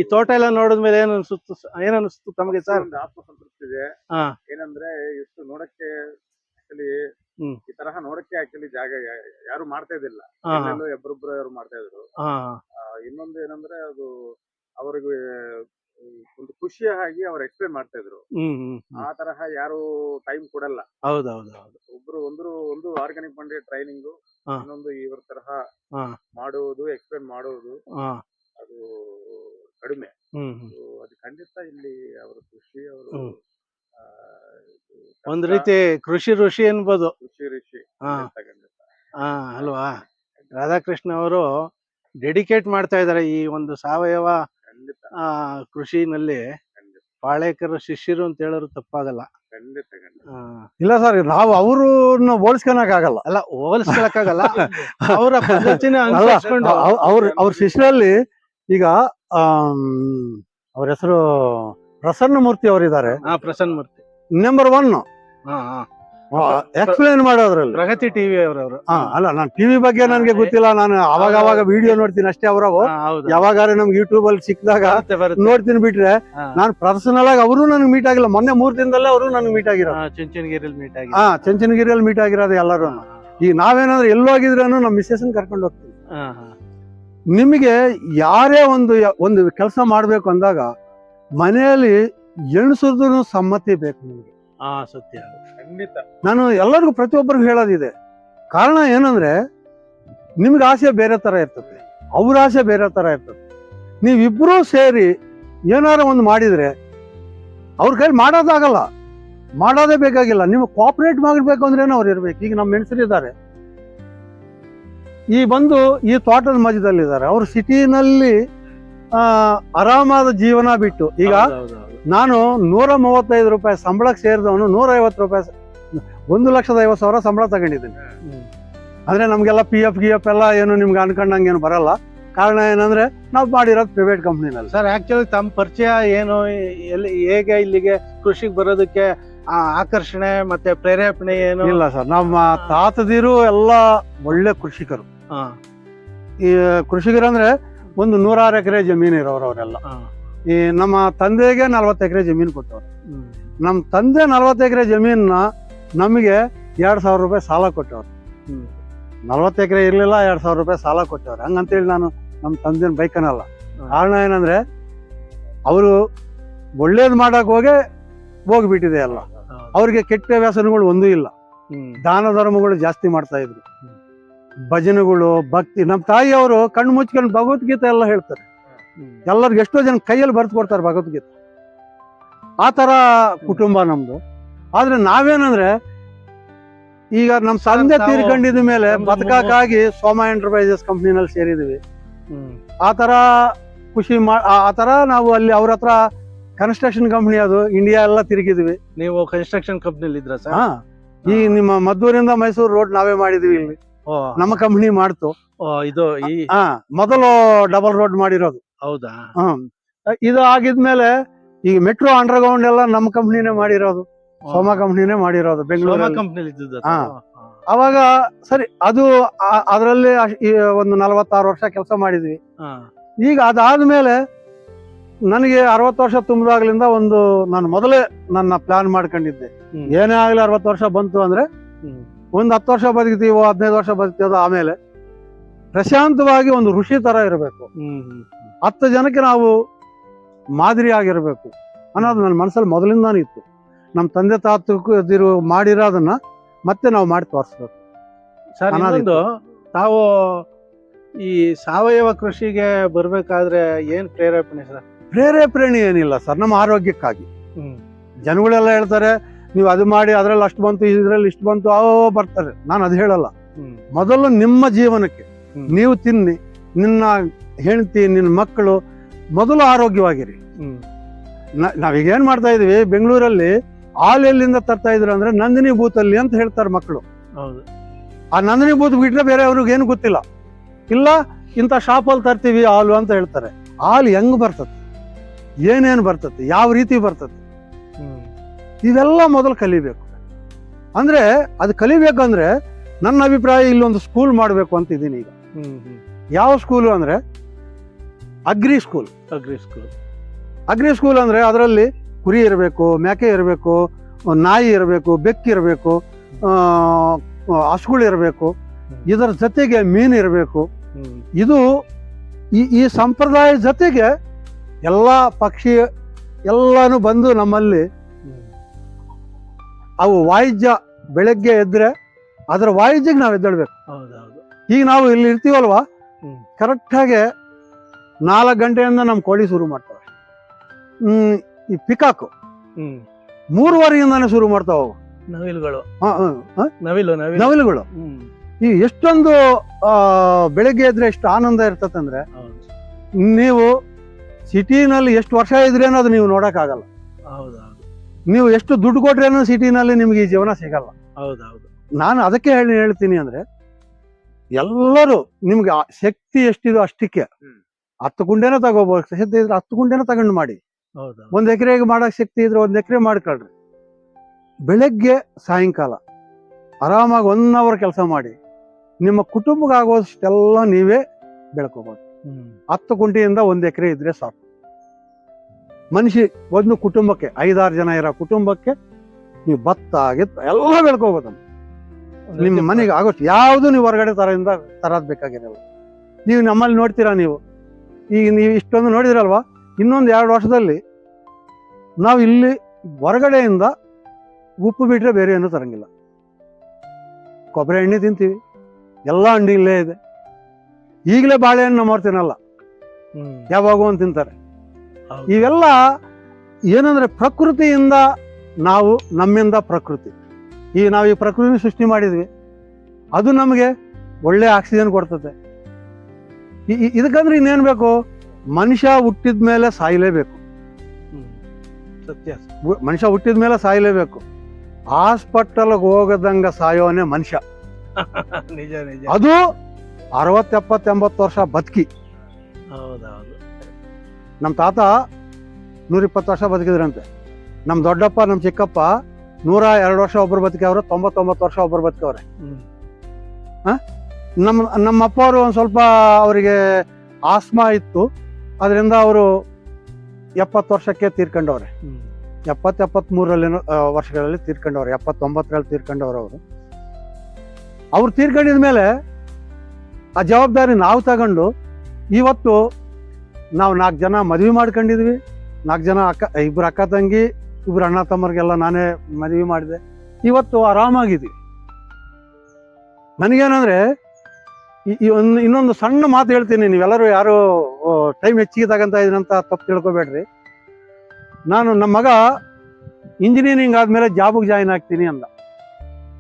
ಈ ತೋಟ ಎಲ್ಲ ನೋಡಿದ್ಮೇಲೆ ಏನ್ ಅನ್ಸುತ್ತು ಏನ್ ಅನಿಸ್ತು ತಮಗೆ ಸರ್ ಒಂದು ಆತ್ಮಸಂತೃಪ್ತಿ ಇದೆ. ಏನಂದ್ರೆ ಇಷ್ಟು ನೋಡಕ್ಕೆ ಆಕ್ಚುಲಿ ಈ ತರಹ ನೋಡಕ್ಕೆ ಆಕ್ಚುಲಿ ಜಾಗ ಯಾರು ಮಾಡ್ತಾ ಇದ್ದಿಲ್ಲ. ಇಬ್ಬರೊಬ್ರು ಒಬ್ಬರೊಬ್ರು ಯಾರು ಮಾಡ್ತಾ ಇದ್ರು. ಇನ್ನೊಂದು ಏನಂದ್ರೆ ಅದು ಅವರಿಗೆ ಒಂದು ಖುಷಿಯ ಹಾಗೆ ಅವ್ರು ಎಕ್ಸ್ಪ್ಲೇನ್ ಮಾಡ್ತಾ ಇದ್ರು. ಆ ತರಹ ಯಾರು ಟೈಮ್ ಕೊಡಲ್ಲ. ಹೌದ್ ಹೌದ್ ಹೌದು ಒಬ್ರು ಒಂದ್ರು ಒಂದು ಆರ್ಗಾನಿಕ್ ಬಂಡೆ ಟ್ರೈನಿಂಗ್. ಇನ್ನೊಂದು ಇವ್ರ ತರಹ ಮಾಡುವುದು ಎಕ್ಸ್ಪ್ಲೇನ್ ಮಾಡುವುದು ಅದು ಕಡಿಮೆ. ಅದು ಖಂಡಿತ ಇಲ್ಲಿ ಅವರ ಖುಷಿ ಅವರು. ಒಂದ್ ರೀತಿ ಕೃಷಿ ಋಷಿ ಅನ್ಬೋದು ಕೃಷಿ ಋಷಿ ಹಾ. ಅಲ್ವಾ? ರಾಧಾಕೃಷ್ಣ ಅವರು ಡೆಡಿಕೇಟ್ ಮಾಡ್ತಾ ಇದ್ದಾರೆ ಈ ಒಂದು ಸಾವಯವ ಆ, ಕೃಷಿನಲ್ಲಿ ಪಾಳೇಕರ ಶಿಷ್ಯರು ಅಂತ ಹೇಳೋರು ತಪ್ಪಾಗಲ್ಲ. ಇಲ್ಲ ಸರ್ ನಾವು ಅವ್ರನ್ನ ಹೋಲಿಸ್ಕೊಳಕ್ ಆಗಲ್ಲ ಅಲ್ಲ ಹೋಲಿಸ್ಕೊಳಕ್ಕಾಗಲ್ಲ. ಅವರ ಪದ್ಧತಿನ ಅವ್ರ ಅವ್ರ ಶಿಷ್ಯರಲ್ಲಿ ಈಗ ಅವ್ರ ಹೆಸರು ಪ್ರಸನ್ನ ಮೂರ್ತಿ ಅವರಿದ್ದಾರೆ. ಪ್ರಸನ್ನ ಮೂರ್ತಿ ನಂಬರ್ ಒನ್ ಹಾ ಹಾ. ಎಕ್ಸ್ಪ್ಲೇನ್ ಮಾಡೋದ್ರಲ್ಲಿ. ಪ್ರಗತಿ ಟಿವಿ ಅವರವರು. ಹಾ ಅಲ್ಲ ನಾನು ಟಿವಿ ಬಗ್ಗೆ ನನಗೆ ಗೊತ್ತಿಲ್ಲ. ನಾನು ಅವಾಗ ಅವಾಗ ವಿಡಿಯೋ ನೋಡ್ತೀನಿ ಅಷ್ಟೇ ಅವರವು. ಯಾವಾಗಾರ ನಮ್ಗೆ ಯೂಟ್ಯೂಬ್ ಅಲ್ಲಿ ಸಿಕ್ಕಿದಾಗ ನೋಡ್ತೀನಿ ಬಿಟ್ರೆ. ನಾನು ಪರ್ಸನಲ್ ಆಗಿ ಅವರು ನನಗೆ ಮೀಟ್ ಆಗಿಲ್ಲ. ಮೊನ್ನೆ ಮೂರು ದಿನದಲ್ಲೇ ಅವರು ನನಗೆ ಮೀಟ್ ಆಗಿರೋ ಹಾ, ಚುಂಚನಗಿರಿಲಿ ಮೀಟ್ ಆಗಿ ಹಾ ಚಂಚನಗಿರಿಯಲ್ಲಿ ಮೀಟ್ ಆಗಿರೋದು ಎಲ್ಲರೂ. ಈಗ ನಾವೇನಾದ್ರೂ ಎಲ್ಲೋಗಿದ್ರೂ ನಮ್ಮ ಮಿಸ್ಸಸ್ ಕರ್ಕೊಂಡು ಹೋಗ್ತೀವಿ. ನಿಮಗೆ ಯಾರೇ ಒಂದು ಒಂದು ಕೆಲಸ ಮಾಡಬೇಕು ಅಂದಾಗ ಮನೆಯಲ್ಲಿ ಎಣಿಸೋದು ಸಮ್ಮತಿ ಬೇಕು ನಿಮಗೆ. ಹಾ ಸತ್ಯ ಖಂಡಿತ. ನಾನು ಎಲ್ಲರಿಗೂ ಪ್ರತಿಯೊಬ್ಬರಿಗೂ ಹೇಳೋದಿದೆ. ಕಾರಣ ಏನಂದ್ರೆ ನಿಮ್ಗೆ ಆಸೆ ಬೇರೆ ತರ ಇರ್ತದೆ. ಅವ್ರ ಆಸೆ ಬೇರೆ ತರ ಇರ್ತದೆ. ನೀವಿಬ್ರು ಸೇರಿ ಏನಾರ ಒಂದು ಮಾಡಿದ್ರೆ ಅವ್ರ ಕೈಲಿ ಮಾಡೋದಾಗಲ್ಲ ಮಾಡೋದೇ ಬೇಕಾಗಿಲ್ಲ. ನೀವು ಕೋಆಪರೇಟ್ ಮಾಡಬೇಕು ಅಂದ್ರೇನೆ ಅವ್ರು ಇರ್ಬೇಕು. ಈಗ ನಮ್ಮ ಇದ್ದಾರೆ. ಈ ಬಂದು ಈ ತೋಟದ ಮಧ್ಯದಲ್ಲಿದ್ದಾರೆ. ಅವ್ರು ಸಿಟಿನಲ್ಲಿ ಆ, ಆರಾಮಾದ ಜೀವನ ಬಿಟ್ಟು ಈಗ. ನಾನು ನೂರ ಮೂವತ್ತೈದು ರೂಪಾಯಿ ಸಂಬಳಕ್ಕೆ ಸೇರಿದವನು ನೂರ ಐವತ್ತು ರೂಪಾಯಿ ಒಂದು ಲಕ್ಷದ ಐವತ್ತು ಸಾವಿರ ಸಂಬಳ ತಗೊಂಡಿದ್ದೀನಿ. ಅಂದರೆ ನಮಗೆಲ್ಲ ಪಿ ಎಫ್ ಗಿ ಎಫ್ ಎಲ್ಲ ಏನು ನಿಮ್ಗೆ ಅನ್ಕೊಂಡಂಗೆ ಏನು ಬರಲ್ಲ. ಕಾರಣ ಏನಂದ್ರೆ ನಾವು ಮಾಡಿರೋದು ಪ್ರೈವೇಟ್ ಕಂಪ್ನಿನಲ್ಲಿ ಸರ್ ಆಕ್ಚುಲಿ ತಮ್ಮ ಪರಿಚಯ ಏನು ಎಲ್ಲಿ ಹೇಗೆ ಇಲ್ಲಿಗೆ ಕೃಷಿಗೆ ಬರೋದಕ್ಕೆ ಆಕರ್ಷಣೆ ಮತ್ತೆ ಪ್ರೇರೇಪಣೆ ಏನು? ಇಲ್ಲ ಸರ್ ನಮ್ಮ ತಾತದಿರು ಎಲ್ಲ ಒಳ್ಳೆ ಕೃಷಿಕರು. ಈ ಕೃಷಿಕರು ಅಂದ್ರೆ ಒಂದು ನೂರಾರು ಎಕರೆ ಜಮೀನು ಇರೋರು ಅವರೆಲ್ಲ. ಈ ನಮ್ಮ ತಂದೆಗೆ ನಲ್ವತ್ತು ಎಕರೆ ಜಮೀನು ಕೊಟ್ಟವ್ರು ನಮ್ಮ ತಂದೆ ನಲ್ವತ್ತು ಎಕರೆ ಜಮೀನನ್ನ ನಮಗೆ ಎರಡು ಸಾವಿರ ರೂಪಾಯಿ ಸಾಲ ಕೊಟ್ಟವ್ರು. ನಲ್ವತ್ತು ಎಕರೆ ಇರಲಿಲ್ಲ ಎರಡು ಸಾವಿರ ರೂಪಾಯಿ ಸಾಲ ಕೊಟ್ಟವ್ರು ಹಂಗಂತೇಳಿ ನಾನು ನಮ್ಮ ತಂದೆನ ಬೈಕನಲ್ಲ. ಕಾರಣ ಏನಂದ್ರೆ ಅವರು ಒಳ್ಳೇದು ಮಾಡಕ್ ಹೋಗಿ ಹೋಗ್ಬಿಟ್ಟಿದೆ ಎಲ್ಲ ಅವ್ರಿಗೆ ಕೆಟ್ಟ ವ್ಯಾಸನಗಳು ಒಂದೂ ಇಲ್ಲ. ದಾನ ಧರ್ಮಗಳು ಜಾಸ್ತಿ ಮಾಡ್ತಾ ಇದ್ರು ಭಜನೆಗಳು ಭಕ್ತಿ ನಮ್ಮ ತಾಯಿಯವರು ಕಣ್ಣು ಮುಚ್ಕೊಂಡು ಭಗವದ್ಗೀತೆ ಎಲ್ಲ ಹೇಳ್ತಾರೆ. ಎಲ್ಲರಿಗೂ ಎಷ್ಟೋ ಜನ ಕೈಯಲ್ಲಿ ಬರೆದು ಕೊಡ್ತಾರೆ ಭಗವದ್ಗೀತೆ. ಆ ತರ ಕುಟುಂಬ ನಮ್ದು. ಆದ್ರೆ ನಾವೇನಂದ್ರೆ ಈಗ ನಮ್ಮ ತಂದೆ ತಾವು- ತೀರ್ಕೊಂಡಿದ ಮೇಲೆ ಬದುಕಕ್ಕಾಗಿ ಸೋಮ ಎಂಟರ್ಪ್ರೈಸಸ್ ಕಂಪ್ನಿನಲ್ಲಿ ಸೇರಿದ್ವಿ. ಆ ತರ ಖುಷಿ ಮಾ ಆ ತರ ನಾವು ಅಲ್ಲಿ ಅವ್ರ ಹತ್ರ ಕನ್ಸ್ಟ್ರಕ್ಷನ್ ಕಂಪ್ನಿ ಅದು ಇಂಡಿಯಾ ಎಲ್ಲ ತಿರುಗಿದ್ವಿ. ನೀವು ಕನ್ಸ್ಟ್ರಕ್ಷನ್ ಕಂಪ್ನಿಲಿ ಇದ್ರ ಸರ್? ಹಾ. ಈ ನಿಮ್ಮ ಮದ್ದೂರಿಂದ ಮೈಸೂರು ರೋಡ್ ನಾವೇ ಮಾಡಿದ್ವಿ ಇಲ್ಲಿ. ನಮ್ಮ ಕಂಪ್ನಿ ಮಾಡ್ತು. ಇದು ಮೊದಲು ಡಬಲ್ ರೋಡ್ ಮಾಡಿರೋದು. ಹೌದಾ? ಹ್ಮ್ ಇದು ಆಗಿದ್ಮೇಲೆ ಈಗ ಮೆಟ್ರೋ ಅಂಡರ್ಗ್ರೌಂಡ್ ಎಲ್ಲ ನಮ್ಮ ಕಂಪ್ನಿನೇ ಮಾಡಿರೋದು. ಸೋಮ ಕಂಪ್ನಿನೇ ಮಾಡಿರೋದು ಬೆಂಗಳೂರು ಹಾ. ಅವಾಗ ಸರಿ ಅದು ಅದರಲ್ಲಿ ಒಂದು ನಲವತ್ತಾರು ವರ್ಷ ಕೆಲಸ ಮಾಡಿದ್ವಿ. ಈಗ ಅದಾದ್ಮೇಲೆ ನನಗೆ ಅರವತ್ತು ವರ್ಷ ತುಂಬಿದಾಗ್ಲಿಂದ ಒಂದು ನಾನು ಮೊದಲೇ ನನ್ನ ಪ್ಲಾನ್ ಮಾಡ್ಕೊಂಡಿದ್ದೆ. ಏನೇ ಆಗ್ಲಿ ಅರವತ್ತು ವರ್ಷ ಬಂತು ಅಂದ್ರೆ ಒಂದು ಹತ್ತು ವರ್ಷ ಬದುಕ್ತೀವೋ ಹದಿನೈದು ವರ್ಷ ಬದುಕ್ತೀವೋ ಆಮೇಲೆ ಪ್ರಶಾಂತವಾಗಿ ಒಂದು ಋಷಿ ತರ ಇರಬೇಕು. ಹತ್ತು ಜನಕ್ಕೆ ನಾವು ಮಾದರಿಯಾಗಿರಬೇಕು ಆಗಿರ್ಬೇಕು ಅನ್ನೋದು ನನ್ನ ಮನಸ್ಸಲ್ಲಿ ಮೊದಲಿಂದಾನು ಇತ್ತು. ನಮ್ಮ ತಂದೆ ತಾತರು ಮಾಡಿರೋದನ್ನ ಮತ್ತೆ ನಾವು ಮಾಡಿ ತೋರಿಸ್ಬೇಕು. ಸರ್ ಅನ್ನೋದು ಇನ್ನೊಂದು ತಾವು ಈ ಸಾವಯವ ಕೃಷಿಗೆ ಬರಬೇಕಾದ್ರೆ ಏನು ಪ್ರೇರೇಪಣೆ ಸರ್? ಪ್ರೇರೇಪಣೆ ಏನಿಲ್ಲ ಸರ್ ನಮ್ಮ ಆರೋಗ್ಯಕ್ಕಾಗಿ. ಜನಗಳೆಲ್ಲ ಹೇಳ್ತಾರೆ ನೀವು ಅದು ಮಾಡಿ ಅದರಲ್ಲಿ ಅಷ್ಟು ಬಂತು ಇದ್ರಲ್ಲಿ ಇಷ್ಟು ಬಂತು ಅವ ಬರ್ತಾರೆ. ನಾನು ಅದು ಹೇಳಲ್ಲ ಮೊದಲು ನಿಮ್ಮ ಜೀವನಕ್ಕೆ ನೀವು ತಿನ್ನಿ ನಿನ್ನ ಹೆಂಡತಿ ನಿನ್ನ ಮಕ್ಕಳು ಮೊದಲು ಆರೋಗ್ಯವಾಗಿರಿ. ನಾವೀಗ ಏನ್ ಮಾಡ್ತಾ ಇದೀವಿ ಬೆಂಗಳೂರಲ್ಲಿ ಆಲ್ ಎಲ್ಲಿಂದ ತರ್ತಾ ಇದ್ರು ಅಂದ್ರೆ ನಂದಿನಿ ಬೂತಲ್ಲಿ ಅಂತ ಹೇಳ್ತಾರೆ ಮಕ್ಕಳು. ಆ ನಂದಿನಿ ಬೂತ್ ಬಿಟ್ರೆ ಬೇರೆ ಅವ್ರಿಗೆ ಏನು ಗೊತ್ತಿಲ್ಲ. ಇಲ್ಲ ಇಂಥ ಶಾಪಲ್ಲಿ ತರ್ತೀವಿ ಹಾಲು ಅಂತ ಹೇಳ್ತಾರೆ. ಹಾಲು ಹೆಂಗ್ ಬರ್ತದೆ? ಏನೇನು ಬರ್ತದೆ? ಯಾವ ರೀತಿ ಬರ್ತದೆ? ಇವೆಲ್ಲ ಮೊದಲು ಕಲಿಬೇಕು. ಅಂದ್ರೆ ಅದು ಕಲಿಬೇಕಂದ್ರೆ ನನ್ನ ಅಭಿಪ್ರಾಯ ಇಲ್ಲೊಂದು ಸ್ಕೂಲ್ ಮಾಡಬೇಕು ಅಂತ ಇದ್ದೀನಿ ಈಗ. ಯಾವ ಸ್ಕೂಲು ಅಂದ್ರೆ agri school agri school agri school ಅಂದ್ರೆ ಅದರಲ್ಲಿ ಕುರಿ ಇರಬೇಕು ಮೇಕೆ ಇರಬೇಕು ನಾಯಿ ಇರಬೇಕು ಬೆಕ್ಕು ಇರಬೇಕು ಹಸುಗಳು ಇರಬೇಕು ಇದರ ಜೊತೆಗೆ ಮೀನು ಇರಬೇಕು. ಇದು ಈ ಈ ಸಂಪ್ರದಾಯ ಜೊತೆಗೆ ಎಲ್ಲ ಪಕ್ಷಿ ಎಲ್ಲಾನು ಬಂದು ನಮ್ಮಲ್ಲಿ ಅವು ವಾಯಿಜ್ಯ ಬೆಳಗ್ಗೆ ಎದ್ರೆ ಅದರ ವಾಯಿಜ್ಯಕ್ಕೆ ನಾವು ಎದ್ದೇಳ್ಬೇಕು. ಈಗ ನಾವು ಇಲ್ಲಿ ಇರ್ತೀವಲ್ವಾ? ಕರೆಕ್ಟಾಗಿ ನಾಲ್ಕು ಗಂಟೆಯಿಂದ ನಮ್ಮ ಕೋಳಿ ಶುರು ಮಾಡ್ತಾವೆ. ಹ್ಮ್ ಈ ಪಿಕಾಕು. ಹ್ಮ್. ಮೂರುವರೆಯಿಂದಾನೆ ಶುರು ಮಾಡ್ತಾವ. ನವಿಲುಗಳು. ಹ, ಹ, ಹ? ನವಿಲು ನವಿಲು. ನವಿಲುಗಳು. ಈ ಎಷ್ಟೊಂದು ಬೆಳಿಗ್ಗೆ ಇದ್ರೆ ಎಷ್ಟು ಆನಂದ ಇರ್ತದಂದ್ರೆ ನೀವು ಸಿಟಿನಲ್ಲಿ ಎಷ್ಟು ವರ್ಷ ಇದ್ರೇನು ಅದು ನೀವು ನೋಡಕ್ಕಾಗಲ್ಲ. ಆಗಲ್ಲ ನೀವು ಎಷ್ಟು ದುಡ್ಡು ಕೊಟ್ರೇನು ಸಿಟಿನಲ್ಲಿ ನಿಮ್ಗೆ ಈ ಜೀವನ ಸಿಗಲ್ಲ. ಹೌದೌದು ನಾನು ಅದಕ್ಕೆ ಹೇಳಿ ಹೇಳ್ತೀನಿ ಅಂದ್ರೆ ಎಲ್ಲರೂ ನಿಮ್ಗೆ ಶಕ್ತಿ ಎಷ್ಟಿದೋ ಅಷ್ಟಕ್ಕೆ. ಹತ್ತು ಗುಂಡೆನ ತಗೋಬಹುದು ಶಕ್ತಿ ಇದ್ರೆ ಹತ್ತು ಗುಂಡೆನ ತಗೊಂಡು ಮಾಡಿ. ಒಂದ್ ಎಕರೆಗೆ ಮಾಡಕ್ ಶಕ್ತಿ ಇದ್ರೆ ಒಂದ್ ಎಕರೆ ಮಾಡ್ಕೊಳ್ರಿ. ಬೆಳಗ್ಗೆ ಸಾಯಂಕಾಲ ಆರಾಮಾಗಿ ಒನ್ ಅವರ್ ಕೆಲಸ ಮಾಡಿ. ನಿಮ್ಮ ಕುಟುಂಬಕ್ಕೆ ಆಗೋಷ್ಟೆಲ್ಲ ನೀವೇ ಬೆಳ್ಕೋಬಹುದು ಹತ್ತು ಗುಂಟೆಯಿಂದ ಒಂದ್ ಎಕರೆ ಇದ್ರೆ ಸಾಕು. ಮನುಷ್ಯ ಒಂದು ಕುಟುಂಬಕ್ಕೆ ಐದಾರು ಜನ ಇರೋ ಕುಟುಂಬಕ್ಕೆ ನೀವು ಭತ್ತ ಗಿತ್ತ ಎಲ್ಲ ಬೆಳ್ಕೋಬೋದು. ನಿಮ್ಮ ಮನೆಗೆ ಆಗೋಷ್ಟು ಯಾವುದು ನೀವು ಹೊರಗಡೆ ತರದಿಂದ ತರದ್ ಬೇಕಾಗಿರಲ್ಲ. ನೀವು ನಮ್ಮಲ್ಲಿ ನೋಡ್ತೀರಾ ನೀವು? ಈಗ ನೀವು ಇಷ್ಟೊಂದು ನೋಡಿದ್ರಲ್ವಾ? ಇನ್ನೊಂದು ಎರಡು ವರ್ಷದಲ್ಲಿ ನಾವು ಇಲ್ಲಿ ಹೊರಗಡೆಯಿಂದ ಉಪ್ಪು ಬಿಟ್ಟರೆ ಬೇರೆ ಏನೂ ತರಂಗಿಲ್ಲ. ಕೊಬ್ಬರಿ ಎಣ್ಣೆ ತಿಂತೀವಿ. ಎಲ್ಲ ಅಂಡಿ ಇಲ್ಲೇ ಇದೆ. ಈಗಲೇ ಬಾಳೆಹಣ್ಣು ನಮ್ಮವ್ರು ತಿನ್ನಲ್ಲ ಹ್ಮ್. ಯಾವಾಗೂ ಅಂತ ತಿಂತಾರೆ. ಇವೆಲ್ಲ ಏನಂದ್ರೆ ಪ್ರಕೃತಿಯಿಂದ ನಾವು ನಮ್ಮಿಂದ ಪ್ರಕೃತಿ. ಈ ನಾವು ಈ ಪ್ರಕೃತಿ ಸೃಷ್ಟಿ ಮಾಡಿದ್ವಿ. ಅದು ನಮಗೆ ಒಳ್ಳೆ ಆಕ್ಸಿಜನ್ ಕೊಡ್ತದೆ. ಇದಕ್ಕಂದ್ರೆ ಇನ್ನೇನ್ ಬೇಕು? ಮನುಷ್ಯ ಹುಟ್ಟಿದ ಮೇಲೆ ಸಾಯಲೇಬೇಕು. ಸತ್ಯ. ಮನುಷ್ಯ ಹುಟ್ಟಿದ ಮೇಲೆ ಸಾಯಲೇಬೇಕು. ಹಾಸ್ಪಿಟಲ್ಗೆ ಹೋಗದಂಗ ಸಾಯೋನೆ ಮನುಷ್ಯ. ನಿಜ ನಿಜ. ಅದು ಅರವತ್ತು ಎಪ್ಪತ್ತು ಎಂಬತ್ತು ವರ್ಷ ಬದುಕಿ. ಹೌದೌದು. ನಮ್ಮ ತಾತ ನೂರಿಪ್ಪತ್ತು ವರ್ಷ ಬದುಕಿದ್ರಂತೆ. ನಮ್ಮ ದೊಡ್ಡಪ್ಪ ನಮ್ಮ ಚಿಕ್ಕಪ್ಪ ನೂರ ಎರಡು ವರ್ಷ ಒಬ್ರು ಬದುಕವ್ರೆ ತೊಂಬತ್ತೊಂಬತ್ತು ವರ್ಷ ಒಬ್ರು ಬದುಕವ್ರೆ. ಹ್ಮ್. ನಮ್ಮ ನಮ್ಮ ಅಪ್ಪ ಅವರು ಒಂದು ಸ್ವಲ್ಪ ಅವರಿಗೆ ಆಸ್ಮಾ ಇತ್ತು. ಅದರಿಂದ ಅವರು ಎಪ್ಪತ್ತು ವರ್ಷಕ್ಕೆ ತೀರ್ಕೊಂಡವ್ರೆ. ಎಪ್ಪತ್ತು ಎಪ್ಪತ್ಮೂರರಲ್ಲಿ ವರ್ಷಗಳಲ್ಲಿ ತೀರ್ಕೊಂಡವ್ರೆ. ಎಪ್ಪತ್ತೊಂಬತ್ತರಲ್ಲಿ ತೀರ್ಕೊಂಡವ್ರು ಅವರು. ಅವ್ರು ತೀರ್ಕೊಂಡಿದ ಮೇಲೆ ಆ ಜವಾಬ್ದಾರಿ ನಾವು ತಗೊಂಡು ಇವತ್ತು ನಾವು ನಾಲ್ಕು ಜನ ಮದುವೆ ಮಾಡ್ಕೊಂಡಿದ್ವಿ. ನಾಲ್ಕು ಜನ ಅಕ್ಕ ಇಬ್ಬರು ಅಕ್ಕ ತಂಗಿ ಇಬ್ಬರು ಅಣ್ಣ ತಮ್ಮರಿಗೆಲ್ಲ ನಾನೇ ಮದುವೆ ಮಾಡಿದೆ. ಇವತ್ತು ಆರಾಮಾಗಿದ್ದೀವಿ ನನಗೇನಂದ್ರೆ ಈ- ಒಂದು, ಇನ್ನೊಂದು ಸಣ್ಣ ಮಾತು ಹೇಳ್ತೀನಿ. ನೀವೆಲ್ಲರೂ ಯಾರು ಟೈಮ್ ಹೆಚ್ಚಿಗೆ ತಗೊಂತ ಇದೀನಿ ಅಂತ ತಪ್ಪು ತಿಳ್ಕೊಬೇಡ್ರಿ. ನಾನು ನಮ್ಮ ಮಗ ಇಂಜಿನಿಯರಿಂಗ್ ಆದ್ಮೇಲೆ ಜಾಬಿಗೆ ಜಾಯಿನ್ ಆಗ್ತೀನಿ ಅಂದ.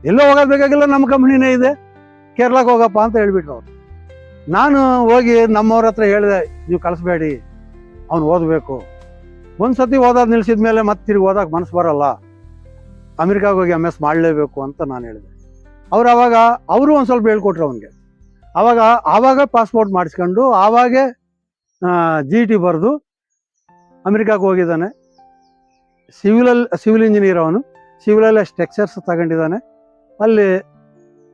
ಎಲ್ಲೋ ಹೋಗೋದು ನಮ್ಮ ಕಂಪ್ನಿನೇ ಇದೆ. ಕೇರಳಕ್ಕೆ ಹೋಗಪ್ಪ ಅಂತ ಹೇಳ್ಬಿಟ್ರು ಅವರು. ನಾನು ಹೋಗಿ ನಮ್ಮವ್ರ ಹತ್ರ ಹೇಳಿದೆ, ನೀವು ಕಳಿಸ್ಬೇಡಿ, ಅವ್ನು ಓದಬೇಕು. ಒಂದ್ಸತಿ ಓದೋದು ನಿಲ್ಸಿದ ಮೇಲೆ ಮತ್ತೆ ತಿರುಗಿ ಓದಕ್ಕೆ ಮನಸ್ಸು ಬರಲ್ಲ. ಅಮೆರಿಕಾಗೆ ಹೋಗಿ ಎಂ ಎಸ್ ಮಾಡಲೇಬೇಕು ಅಂತ ನಾನು ಹೇಳಿದೆ. ಅವ್ರು ಅವಾಗ, ಅವರು ಒಂದು ಸ್ವಲ್ಪ ಹೇಳ್ಕೊಟ್ರು ಅವನಿಗೆ. ಅವಾಗ, ಆವಾಗ ಪಾಸ್ಪೋರ್ಟ್ ಮಾಡಿಸ್ಕೊಂಡು, ಆವಾಗೇ ಜಿ ಟಿ ಬರೆದು ಅಮೆರಿಕಾಗೆ ಹೋಗಿದ್ದಾನೆ. ಸಿವಿಲಲ್ಲಿ ಸಿವಿಲ್ ಇಂಜಿನಿಯರ್ ಅವನು. ಸಿವಿಲಲ್ಲಿ ಸ್ಟ್ರಕ್ಚರ್ಸ್ ತಗೊಂಡಿದ್ದಾನೆ. ಅಲ್ಲಿ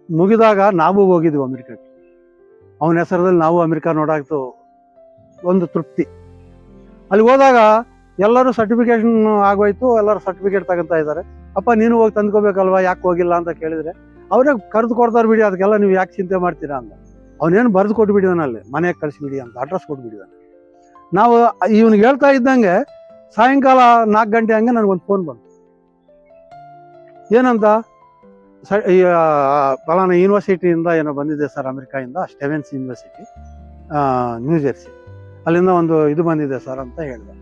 ಮುಗಿದಾಗ ನಾವು ಹೋಗಿದ್ವಿ ಅಮೆರಿಕಕ್ಕೆ. ಅವನ ಹೆಸರದಲ್ಲಿ ನಾವು ಅಮೆರಿಕ ನೋಡಾಕ್ತು ಒಂದು ತೃಪ್ತಿ. ಅಲ್ಲಿ ಹೋದಾಗ ಎಲ್ಲರೂ ಸರ್ಟಿಫಿಕೇಶನ್ ಆಗೋಯ್ತು, ಎಲ್ಲರೂ ಸರ್ಟಿಫಿಕೇಟ್ ತಗೊತಾ ಇದ್ದಾರೆ. ಅಪ್ಪ, ನೀನು ಹೋಗಿ ತಂದ್ಕೋಬೇಕಲ್ವಾ, ಯಾಕೆ ಹೋಗಿಲ್ಲ ಅಂತ ಕೇಳಿದರೆ, ಅವರೇ ಕರೆದು ಕೊಡ್ತಾರೆ ಬಿಡಿ, ಅದಕ್ಕೆಲ್ಲ ನೀವು ಯಾಕೆ ಚಿಂತೆ ಮಾಡ್ತೀರಾ ಅಂತ. ಅವನೇನು ಬರೆದು ಕೊಟ್ಬಿಟ್ಟಿದ್ದಾನೆ ಅಲ್ಲಿ, ಮನೆಗೆ ಕಳಿಸ್ಬಿಡಿ ಅಂತ ಅಡ್ರೆಸ್ ಕೊಟ್ಬಿಟ್ಟಿದ್ದಾನೆ ನಾವು ಇವನಿಗೆ ಹೇಳ್ತಾ ಇದ್ದಂಗೆ ಸಾಯಂಕಾಲ ನಾಲ್ಕು ಗಂಟೆ ಹಂಗೆ ನನಗೊಂದು ಫೋನ್ ಬಂತು. ಏನಂತ? ಸ ಫಲಾನ ಯೂನಿವರ್ಸಿಟಿಯಿಂದ ಏನೋ ಬಂದಿದೆ ಸರ್, ಅಮೆರಿಕಾಯಿಂದ ಸ್ಟೆವೆನ್ಸ್ ಯೂನಿವರ್ಸಿಟಿ ನ್ಯೂ ಜೆರ್ಸಿ ಅಲ್ಲಿಂದ ಒಂದು ಇದು ಬಂದಿದೆ ಸರ್ ಅಂತ ಹೇಳಿದೆ.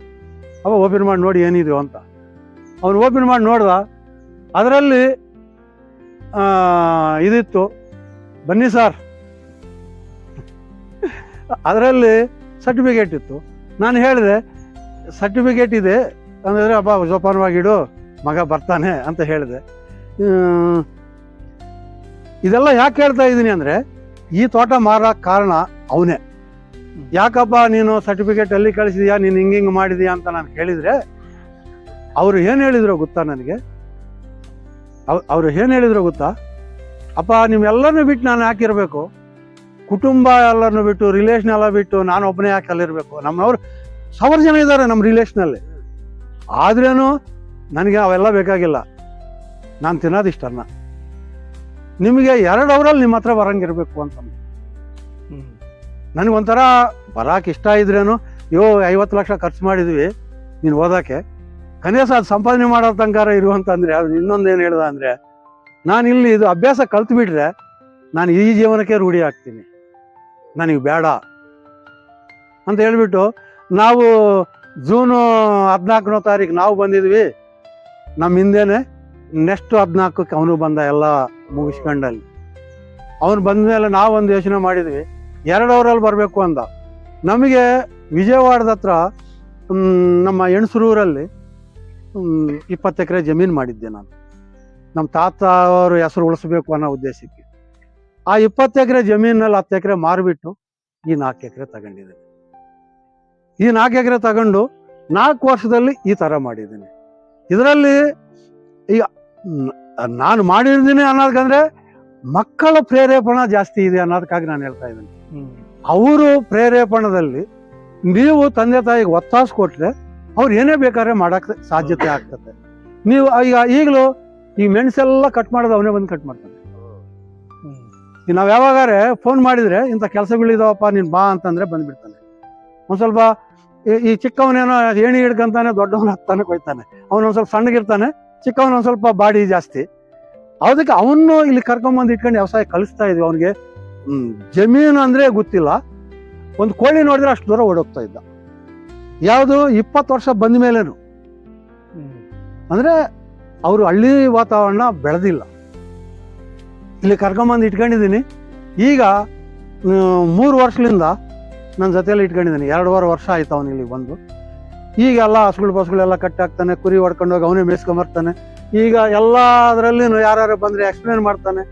ಅವ ಓಪನ್ ಮಾಡಿ ನೋಡಿ ಏನಿದೆ ಅಂತ. ಅವನು ಓಪನ್ ಮಾಡಿ ನೋಡ್ದ, ಅದರಲ್ಲಿ ಇದಿತ್ತು, ಬನ್ನಿ ಸರ್. ಅದರಲ್ಲಿ ಸರ್ಟಿಫಿಕೇಟ್ ಇತ್ತು. ನಾನು ಹೇಳಿದೆ ಸರ್ಟಿಫಿಕೇಟ್ ಇದೆ. ಅಂದರೆ ಅಪ್ಪ ಜೋಪಾನವಾಗಿಡು, ಮಗ ಬರ್ತಾನೆ ಅಂತ ಹೇಳಿದೆ. ಇದೆಲ್ಲ ಯಾಕೆ ಹೇಳ್ತಾ ಇದ್ದೀನಿ ಅಂದರೆ, ಈ ತೋಟ ಮಾರಕ್ಕೆ ಕಾರಣ ಅವನೇ. ಯಾಕಪ್ಪ, ನೀನು ಸರ್ಟಿಫಿಕೇಟ್ ಅಲ್ಲಿ ಕಳಿಸಿದ್ಯಾ, ನೀನು ಹಿಂಗೆ ಹಿಂಗೆ ಮಾಡಿದ್ಯಾ ಅಂತ ನಾನು ಕೇಳಿದರೆ, ಅವರು ಏನು ಹೇಳಿದ್ರು ಗೊತ್ತಾ ನನಗೆ? ಅವರು ಏನು ಹೇಳಿದ್ರು ಗೊತ್ತಾ? ಅಪ್ಪ ನಿಮ್ಮೆಲ್ಲನೂ ಬಿಟ್ಟು ನಾನು ಯಾಕಿರಬೇಕು? ಕುಟುಂಬ ಎಲ್ಲರನ್ನು ಬಿಟ್ಟು ರಿಲೇಷನ್ ಎಲ್ಲ ಬಿಟ್ಟು ನಾನು ಒಬ್ಬನೇ ಯಾಕೆ ಅಲ್ಲಿರಬೇಕು? ನಮ್ಮವರು ಸಾವಿರ ಜನ ಇದ್ದಾರೆ ನಮ್ಮ ರಿಲೇಷನಲ್ಲಿ ಆದ್ರೇನು ನನಗೆ ಅವೆಲ್ಲ ಬೇಕಾಗಿಲ್ಲ. ನಾನು ತಿನ್ನೋದು ತಿನ್ನೋದಿಷ್ಟನ್ನ ನಿಮಗೆ ಎರಡು ಅವರಲ್ಲಿ ನಿಮ್ಮ ಹತ್ರ ಬರಂಗಿರ್ಬೇಕು ಅಂತ ಹ್ಮ್ ನನಗೊಂಥರ ಬರಕ್ಕೆ ಇಷ್ಟ ಇದ್ರೇನು, ಯೋ, ಐವತ್ತು ಲಕ್ಷ ಖರ್ಚು ಮಾಡಿದ್ವಿ ನೀನು ಓದೋಕ್ಕೆ. ಕನಿಷ್ಠ ಅದು ಸಂಪಾದನೆ ಮಾಡೋ ತನಕ ಇರುವಂತಂದ್ರೆ ಅದು ಇನ್ನೊಂದು ಏನು ಹೇಳ್ದ ಅಂದರೆ, ನಾನು ಇಲ್ಲಿ ಇದು ಅಭ್ಯಾಸ ಕಲ್ತು ಬಿಟ್ರೆ ನಾನು ಈ ಜೀವನಕ್ಕೆ ರೂಢಿ ಆಗ್ತೀನಿ. ನನಗೆ ಬೇಡ ಅಂತ ಹೇಳ್ಬಿಟ್ಟು ನಾವು ಜೂನು ಹದಿನಾಲ್ಕನೇ ತಾರೀಕು ನಾವು ಬಂದಿದ್ವಿ. ನಮ್ಮ ಹಿಂದೆನೆ ನೆಕ್ಸ್ಟ್ ಹದಿನಾಲ್ಕಕ್ಕೆ ಅವನು ಬಂದ ಎಲ್ಲ ಮುಗಿಸ್ಕೊಂಡಲ್ಲಿ. ಅವನು ಬಂದ ಮೇಲೆ ನಾವು ಒಂದು ಯೋಚನೆ ಮಾಡಿದ್ವಿ. ಎರಡು ಅವರಲ್ಲಿ ಬರಬೇಕು ಅಂದ ನಮಗೆ ವಿಜಯವಾಡದ ಹತ್ರ ನಮ್ಮ ಹೆಣ್ಸರೂರಲ್ಲಿ ಇಪ್ಪತ್ತು ಎಕರೆ ಜಮೀನು ಮಾಡಿದ್ದೆ ನಾನು. ನಮ್ಮ ತಾತ ಅವರು ಹೆಸರು ಉಳಿಸ್ಬೇಕು ಅನ್ನೋ ಉದ್ದೇಶಕ್ಕೆ. ಆ ಇಪ್ಪತ್ತು ಎಕರೆ ಜಮೀನಲ್ಲಿ ಹತ್ತು ಎಕರೆ ಮಾರಿಬಿಟ್ಟು ಈ ನಾಲ್ಕು ಎಕರೆ ತಗೊಂಡಿದ್ದೀನಿ. ಈ ನಾಲ್ಕು ಎಕರೆ ತಗೊಂಡು ನಾಲ್ಕು ವರ್ಷದಲ್ಲಿ ಈ ಥರ ಮಾಡಿದ್ದೀನಿ. ಇದರಲ್ಲಿ ಈಗ ನಾನು ಮಾಡಿದ್ದೀನಿ ಅನ್ನೋದಕ್ಕಂದ್ರೆ ಮಕ್ಕಳ ಪ್ರೇರೇಪಣ ಜಾಸ್ತಿ ಇದೆ ಅನ್ನೋದಕ್ಕಾಗಿ ನಾನು ಹೇಳ್ತಾ ಇದ್ದೀನಿ. ಅವರು ಪ್ರೇರೇಪಣದಲ್ಲಿ ನೀವು ತಂದೆ ತಾಯಿಗೆ ಒತ್ತಾಸ ಕೊಟ್ಟರೆ ಅವ್ರು ಏನೇ ಬೇಕಾದ್ರೆ ಮಾಡಕ್ಕೆ ಸಾಧ್ಯತೆ ಆಗ್ತದೆ. ನೀವು ಈಗ ಈಗಲೂ ಈ ಮೆಣಸೆಲ್ಲ ಕಟ್ ಮಾಡೋದು ಅವನೇ ಬಂದು ಕಟ್ ಮಾಡ್ತಾನೆ ನಾವು ಯಾವಾಗಾರೆ ಫೋನ್ ಮಾಡಿದ್ರೆ ಇಂಥ ಕೆಲಸಗಳಿದಾವಪ್ಪ ನೀನು ಬಾ ಅಂತಂದ್ರೆ ಬಂದ್ಬಿಡ್ತಾನೆ. ಒಂದು ಸ್ವಲ್ಪ ಈ- ಚಿಕ್ಕವನೇನೋ ಏಣಿ ಹಿಡ್ಕಂತಾನೆ ದೊಡ್ಡವನ ಹತ್ತಾನೆ ಕೊಯ್ತಾನೆ. ಅವನೊಂದು ಸ್ವಲ್ಪ ಸಣ್ಣಗಿರ್ತಾನೆ ಚಿಕ್ಕವನ ಒಂದು ಸ್ವಲ್ಪ ಬಾಡಿ ಜಾಸ್ತಿ. ಅದಕ್ಕೆ ಅವನು ಇಲ್ಲಿ ಕರ್ಕೊಂಬಂದು ಇಟ್ಕೊಂಡು ವ್ಯವಸಾಯ ಕಲಿಸ್ತಾ ಇದ್ವಿ. ಅವನಿಗೆ ಜಮೀನು ಅಂದ್ರೆ ಗೊತ್ತಿಲ್ಲ. ಒಂದು ಕೋಳಿ ನೋಡಿದ್ರೆ ಅಷ್ಟು ದೂರ ಓಡೋಗ್ತಾ ಇದ್ದ. ಯಾವುದು ಇಪ್ಪತ್ತು ವರ್ಷ ಬಂದ ಮೇಲೇನು ಅಂದ್ರೆ ಅವರು ಹಳ್ಳಿ ವಾತಾವರಣ ಬೆಳೆದಿಲ್ಲ. ಇಲ್ಲಿ ಕರ್ಕೊಂಬಂದು ಇಟ್ಕೊಂಡಿದ್ದೀನಿ. ಈಗ ಮೂರು ವರ್ಷದಿಂದ ನನ್ನ ಜೊತೆಯಲ್ಲಿ ಇಟ್ಕೊಂಡಿದ್ದೀನಿ. ಎರಡೂವರೆ ವರ್ಷ ಆಯ್ತು ಅವನು ಇಲ್ಲಿಗೆ ಬಂದು. ಈಗ ಎಲ್ಲ ಹಸುಗಳು ಬಸ್ಗಳೆಲ್ಲ ಕಟ್ಟಾಕ್ತಾನೆ ಕುರಿ ಹೊಡ್ಕೊಂಡೋಗಿ ಅವನೇ ಮೇಯಿಸ್ಕೊಂಬರ್ತಾನೆ ಈಗ ಎಲ್ಲ ಅದರಲ್ಲಿ ಯಾರ್ಯಾರು ಬಂದರೆ ಎಕ್ಸ್ಪ್ಲೇನ್ ಮಾಡ್ತಾನೆ.